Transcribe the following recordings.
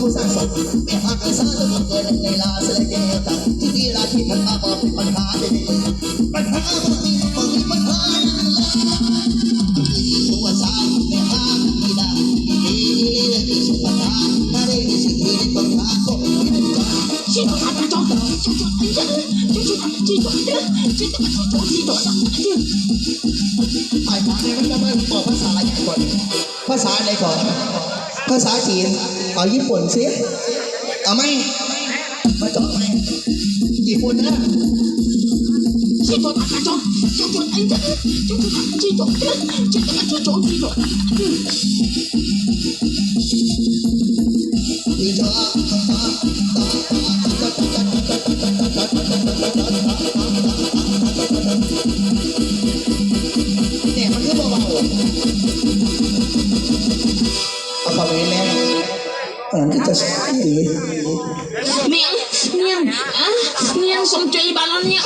ผู้สร้างสมไม่หักกันซะจะเกิดในลา ไอ้ปากเนี่ไม่นจะมาบอกภาษาอะไรก่อน ภาษาอะไรก่อน ภาษาจีน เอาญี่ปุ่นสิเอาไหมมาจบไหมญี่ปุ่นนะที่ตัวาจอดจอดไอ้เด็กจอดที่จอดที่จอดที่จอดที่จอ สมใจบานนี่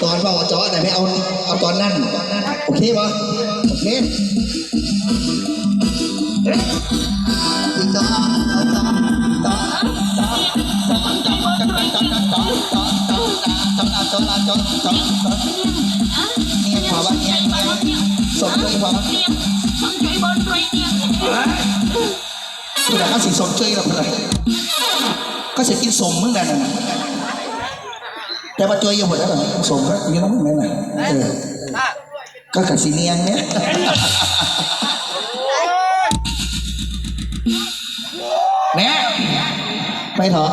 ตอนว่าจอแต่ไม่เอาเอาตอนนั่นโอเคปะโอเคเนี่ยพอวะเนี่ยสมใจพอวะสมใจบนไรเนี่ยตัวไหนก็สิสมใจหรอกเลยก็สิกินสมเหมือนกันนะ แต่ว่าตัวยังหมดแล้วสมก็ยังต้องเหมือนเออก็กับสีเนียงเนี่ยแม่ไปเถอะ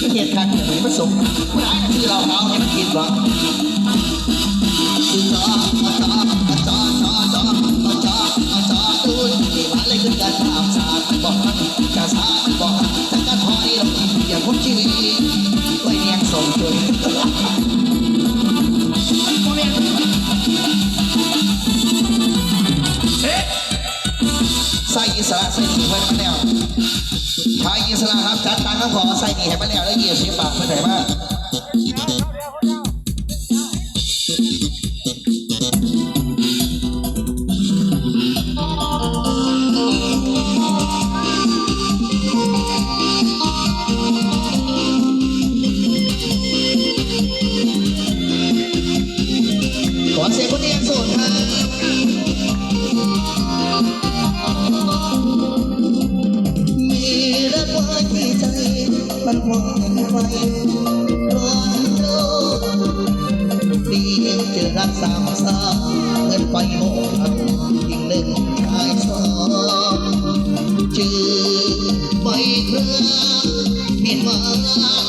ก็เหตุการณ์อย่างนี้มันสมไม่ได้ที่เราเอาเนี่ยมันผิดหรอกจอจอจอ สระใส่ถุงไว้มาแล้วชายอิสระครับจัดตังค์ก็ขอใส่หนีให้มาแล้วแล้วเหยียบสิบบาทเพื่อไหนบ้าง in my life.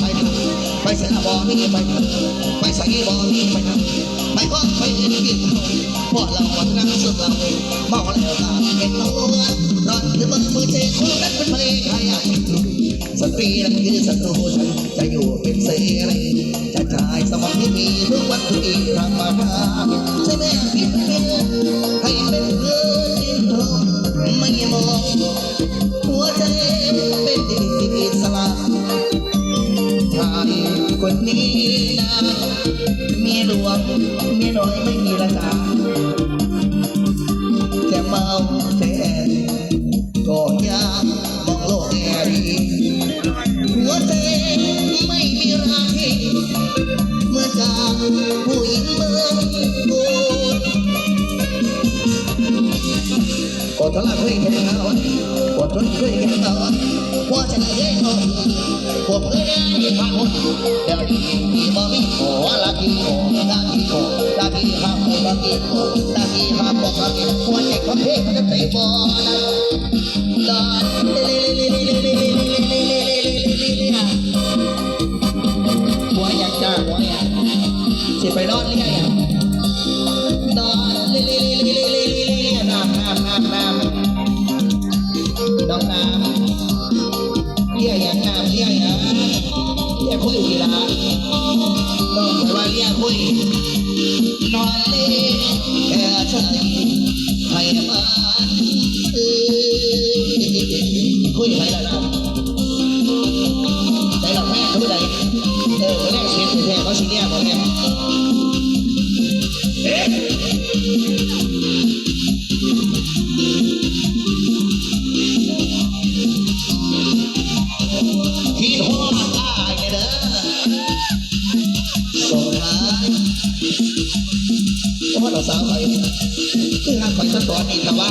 ไปไปใส่ละบอนี่ไปไปใส่บอนี่ไปท่าไปก็ไปเอ็นกินพอเราวันนั้นสุดเราเมาแล้วตาเป็นตัวตอนที่มือมือเทคนนั้นเป็นเพลงใครสตรีนั้นคือศัตรูฉันจะอยู่เป็นเสรีจะชายสมองที่มีทุกวันทุกอีกธรรมดาใช่ไหมผิดเพี้ยนให้เป็นเพื่อนที่ตรงไม่มอง มีน้อยไม่มีระดาแค่เมาแทนก็ยังมองโลกแง่ดีหัวใจไม่มีราคีเมื่อจากผู้หญิงเมืองกูกดทะลักเคยเห็นเขากดทนเคยเห็นเขาว่าจะได้เขาพวกเคยได้ผ่านหมดเดี๋ยวนี้มีบ่มีโอ้ลากีโอ้ลากีโอ้ลา บอกกินตากีมาบอกกินหัวใจของเพ่จะไปบอนะลาหัวอยากจ้าหัวอยากสิไปรอดเรื่อยตอนเรื่อยๆๆๆๆน้ำน้ำน้ำน้ำน้องน้ คุยไปแล้วนะใจหลับแม่เขาไปไหนเออแรกเสียงแท้เขาสิเลี้ยบอกเนี่ยเอ๊ที่หัวตายเด้อส่งท้ายโอ้เราสาวไปคือหักไปสักตอนนี้แต่ว่า